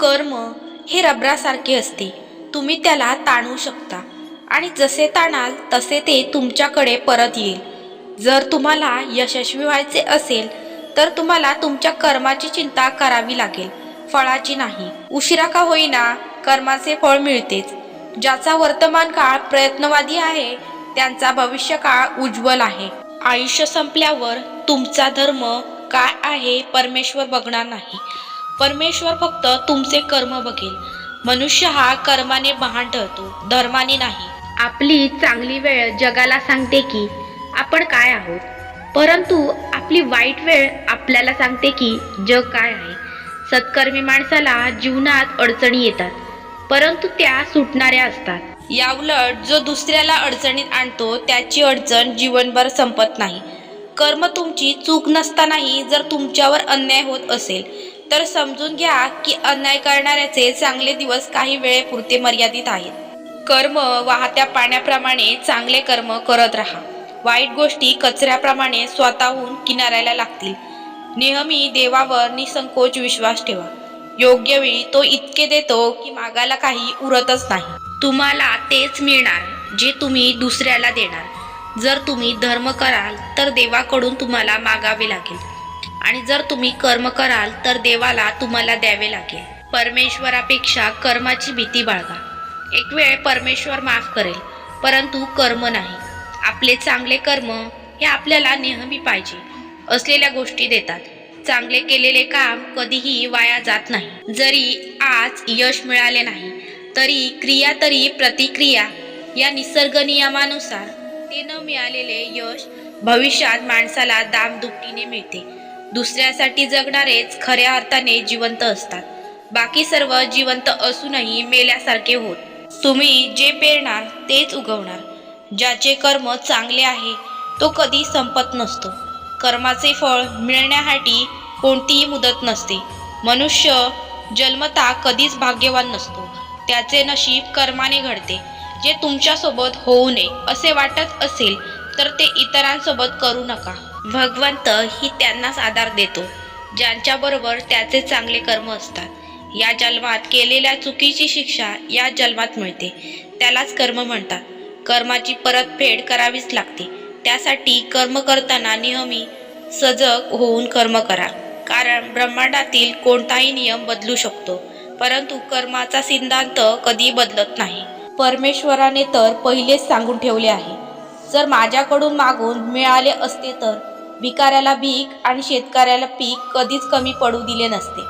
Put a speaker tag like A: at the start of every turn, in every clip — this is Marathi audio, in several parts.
A: कर्म हे रबरासारखे असते. तुम्ही त्याला ताणू शकता. आणि जसे ताणाल तसे ते तुमच्याकडे परत येईल. जर तुम्हाला यशस्वी व्हायचे असेल तर तुम्हाला तुमच्या कर्माची चिंता करावी लागेल. फळाची नाही. उशिरा का होईना कर्माचे फळ मिळतेच. ज्याचा वर्तमान काळ प्रयत्नवादी आहे त्यांचा भविष्य काळ उज्ज्वल आहे. आयुष्य संपल्यावर तुमचा धर्म काय आहे परमेश्वर बघणार नाही. परमेश्वर फक्त तुमचे कर्म बघेल. मनुष्य हा कर्माने महान ठरतो धर्माने नाही. आपली चांगली वेळ जगाला सांगते की आपण काय आहोत? परंतु आपली वाईट वेळ आपल्याला सांगते की जग काय आहे? सत्कर्मी माणसाला जीवनात अडचणी येतात परंतु त्या सुटणाऱ्या असतात. याउलट जो दुसऱ्याला अडचणीत आणतो त्याची अडचण जीवनभर संपत नाही. कर्म तुमची चूक नसतानाही जर तुमच्यावर अन्याय होत असेल तर समजून घ्या की अन्याय करणाऱ्याचे चांगले दिवस काही वेळेपुरते मर्यादित आहेत. कर्म वाहत्या पाण्याप्रमाणे चांगले कर्म करत राहा. वाईट गोष्टी कचऱ्याप्रमाणे स्वतःहून किनाऱ्याला लागतील. नेहमी देवावर निसंकोच विश्वास ठेवा. योग्य वेळी तो इतके देतो की मागायला काही उरतच नाही. तुम्हाला तेच मिळणार जे तुम्ही दुसऱ्याला देणार. जर तुम्ही धर्म कराल तर देवाकडून तुम्हाला मागावे लागेल. आणि जर तुम्ही कर्म कराल तर देवाला तुम्हाला द्यावे लागेल. परमेश्वरापेक्षा कर्माची भीती बाळगा. एक वेळ परमेश्वर माफ करेल परंतु कर्म नाही. आपले चांगले कर्म हे आपल्याला नेहमी पाहिजे असलेल्या गोष्टी देतात. चांगले केलेले काम कधीही वाया जात नाही. जरी आज यश मिळाले नाही तरी क्रिया तरी प्रतिक्रिया या निसर्ग नियमानुसार ते न मिळालेले यश भविष्यात माणसाला दामदुपटीने मिळते. दुसऱ्यासाठी जगणारेच खऱ्या अर्थाने जिवंत असतात. बाकी सर्व जिवंत असूनही मेल्यासारखे होत. तुम्ही जे पेरणार तेच उगवणार. ज्याचे कर्म चांगले आहे तो कधी संपत नसतो. कर्माचे फळ मिळण्यासाठी कोणतीही मुदत नसते. मनुष्य जन्मता कधीच भाग्यवान नसतो. त्याचे नशीब कर्माने घडते. जे तुमच्यासोबत होऊ नये असे वाटत असेल तर ते इतरांसोबत करू नका. भगवंत ही त्यांनाच आधार देतो. ज्यांच्याबरोबर त्याचे चांगले कर्म असतात. या जन्मात केलेल्या चुकीची शिक्षा या जन्मात मिळते. त्यालाच कर्म म्हणतात. कर्माची परतफेड करावीच लागते. त्यासाठी कर्म करताना नेहमी सजग होऊन कर्म करा. कारण ब्रह्मांडातील कोणताही नियम बदलू शकतो. परंतु कर्माचा सिद्धांत कधी बदलत नाही. परमेश्वराने तर पहिलेच सांगून ठेवले आहे. जर माझ्याकडून मागून मिळाले असते तर भिकाऱ्याला भीक आणि शेतकऱ्याला पीक कधीच कमी पडू दिले नसते.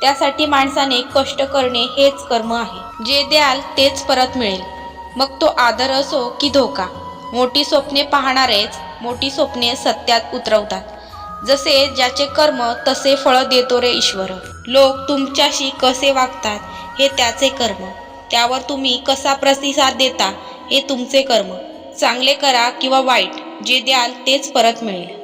A: त्यासाठी माणसाने कष्ट करणे हेच कर्म आहे. जे द्याल तेच परत मिळेल. मग तो आदर असो की धोका. मोठी स्वप्ने पाहणारेच मोठी स्वप्ने सत्यात उतरवतात. जसे ज्याचे कर्म तसे फळ देतो रे ईश्वर. लोक तुमच्याशी कसे वागतात हे त्याचे कर्म. त्यावर तुम्ही कसा प्रतिसाद देता हे तुमचे कर्म. चांगले करा किंवा वाईट जे द्याल तेच परत मिळेल.